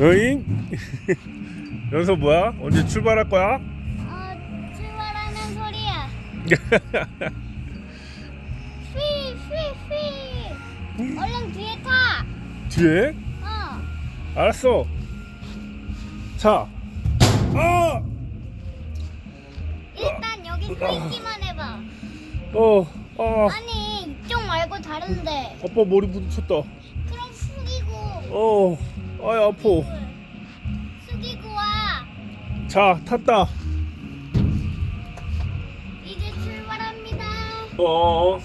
어잉? 연서 뭐야? 언제 출발할 거야? 어, 출발하는 소리야. 휘, 휘, 휘. 얼른 뒤에 타. 뒤에? 어. 알았어. 자. 아! 일단 여기 서 있기만 해봐. 어. 아. 아니, 이쪽 말고 다른데. 아빠 머리 부딪혔다. 그럼 숙이고. 어. 아이 아파. 숙이고 와. 자, 탔다. 이제 출발합니다. 어.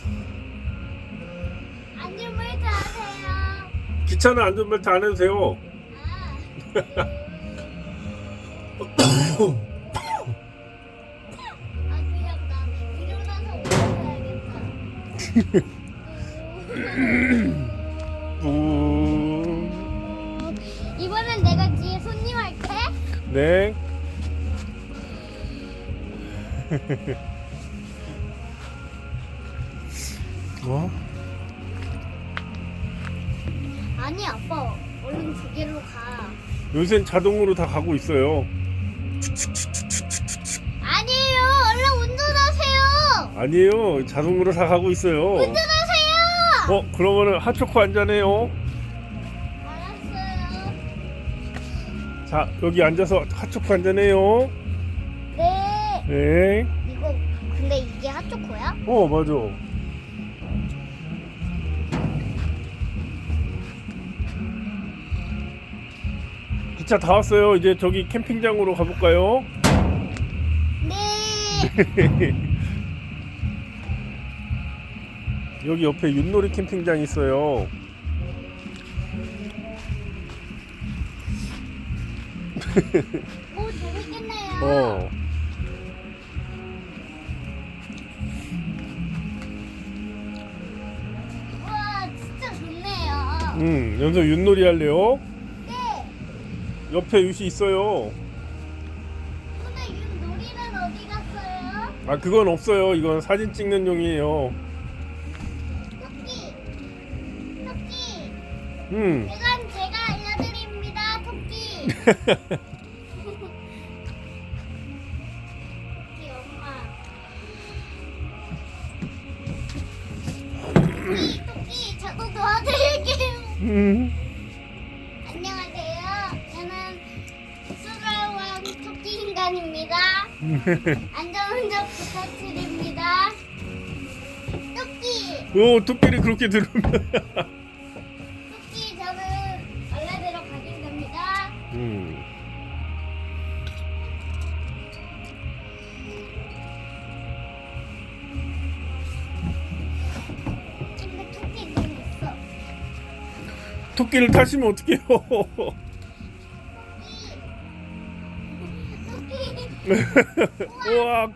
안전벨트 하세요. 기차는 안전벨트 안 해도 돼요. 아. 아, 그냥 나 일어나서 올라가야겠다. 이번엔 내가 뒤에 손님 할게. 네. 뭐? 아니 아빠 얼른 저기로 가. 요새는 자동으로 다 가고 있어요. 아니에요. 얼른 운전하세요. 아니에요. 자동으로 다 가고 있어요. 운전하세요. 어, 그러면은 핫초코 한 잔해요. 알았어요. 자, 여기 앉아서 핫초코 한잔해요. 네. 네. 이거 근데 이게 핫초코야? 어, 맞아. 기차 다 왔어요. 이제 저기 캠핑장으로 가볼까요? 네. 여기 옆에 윷놀이 캠핑장 있어요. 오 재밌겠네요. 어. 와 진짜 좋네요. 음, 연서 윷놀이 할래요? 네. 옆에 윷이 있어요. 근데 이 놀이는 어디 갔어요? 아, 그건 없어요. 이건 사진 찍는 용이에요. 토끼. 토끼. 음. 이건 제가 알려드립니다. 토끼 엄마. 토끼 저도 도와드릴게요. 음. 안녕하세요. 저는 수라왕 토끼 인간입니다. 안전운전 부탁드립니다. 토끼, 오, 토끼를 그렇게 들으면. 토끼를 타시면 어떡해요? 토끼, 우와.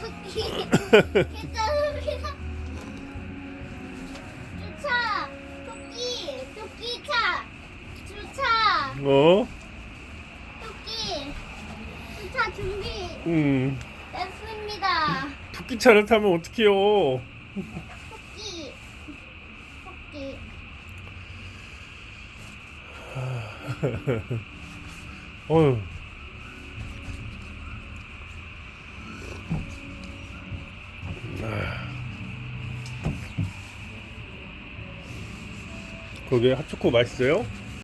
토끼, 토끼. 주차, 토끼, 토끼 차, 주차, 어? 토끼, 주차 준비 음. 됐습니다. 토끼 차를 타면 어떡해요? 토끼, 토끼. 어휴. 아. 거기 핫초코 맛있어요?